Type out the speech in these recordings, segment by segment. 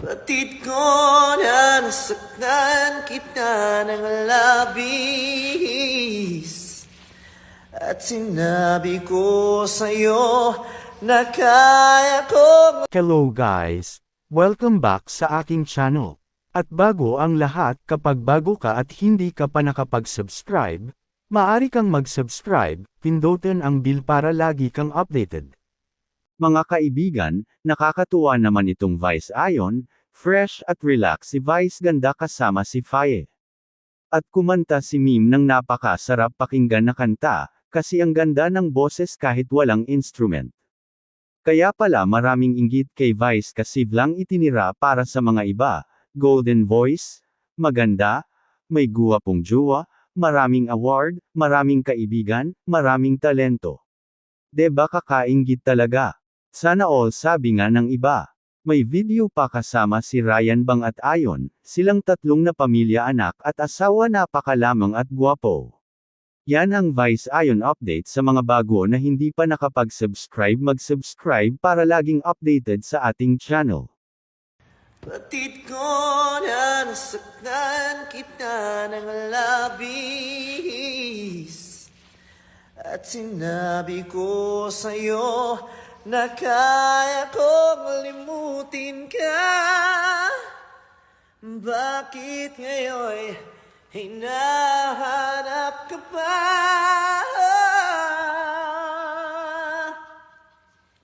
Batid ko na nasaktan kita ng labis At sinabi ko sa'yo na kaya kong Hello guys! Welcome back sa aking channel. At bago ang lahat kapag bago ka at hindi ka pa nakapag-subscribe, maaari kang mag-subscribe, pindutin ang bell para lagi kang updated. Mga kaibigan, nakakatuwa naman itong Vice Ion, fresh at relax si Vice ganda kasama si Faye. At kumanta si Mim ng napakasarap pakinggan na kanta, kasi ang ganda ng boses kahit walang instrument. Kaya pala maraming inggit kay Vice kasi lang itinira para sa mga iba, golden voice, maganda, may guwapong jowa, maraming award, maraming kaibigan, maraming talento. 'Di ba kakainggit talaga? Sana all sabi nga ng iba. May video pa kasama si Ryan Bang at Ayon, silang tatlong na pamilya anak at asawa napakalamang at gwapo. Yan ang Vice Ion update sa mga bago na hindi pa nakapag-subscribe mag-subscribe para laging updated sa ating channel. Batid ko na nasaktan kita ng labis At sinabi ko sa'yo na kaya kong limutin ka. Bakit ngayon hinahanap ka pa?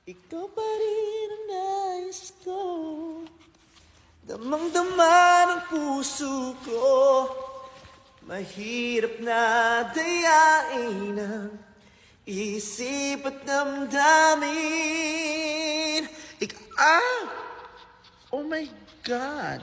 Ikaw pa rin ang nais ko. Damang-dama ng puso ko. Mahirap na dayain ang isip at damdamin Ik- ah! Oh my God!